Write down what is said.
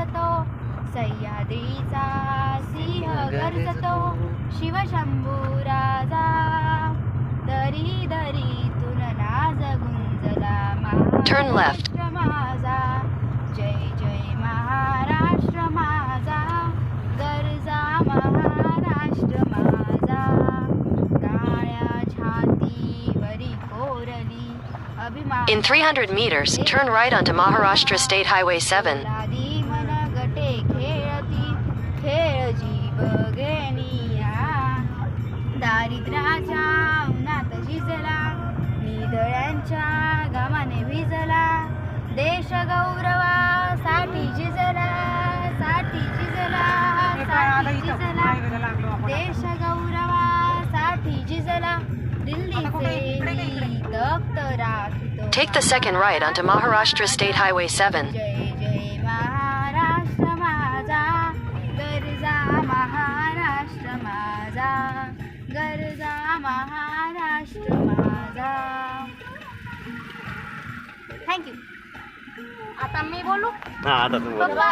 गरजतो सह्याद्रीचा सिंह गरजतो शिवशंभू राजा दरी दरीतून नाज गुंजला Turn left. महाराष्ट्र माझा जय जय महाराष्ट्र माझा गरजा महाराष्ट्र माझा काळ्या छातीवरी कोरली अभिमान In 300 meters, turn right onto Maharashtra State Highway 7. दारिद्र्याच्या उन्हात झिजला. निदळ्यांच्या गमाने भिजला. देश गौरवासाठी झिजला साठी झिजला साठी झिजला. देश गौरवासाठी झिजला. दिल्लीचे तप्त राखतो Take the second right onto Maharashtra State Highway 7. जय जय महाराष्ट्र माझा. गरजा महाराष्ट्र माझा गरजा महाराष्ट्र माझा. थँक्यू आता मी बोलू? हा आता तू बोल. पप्पा.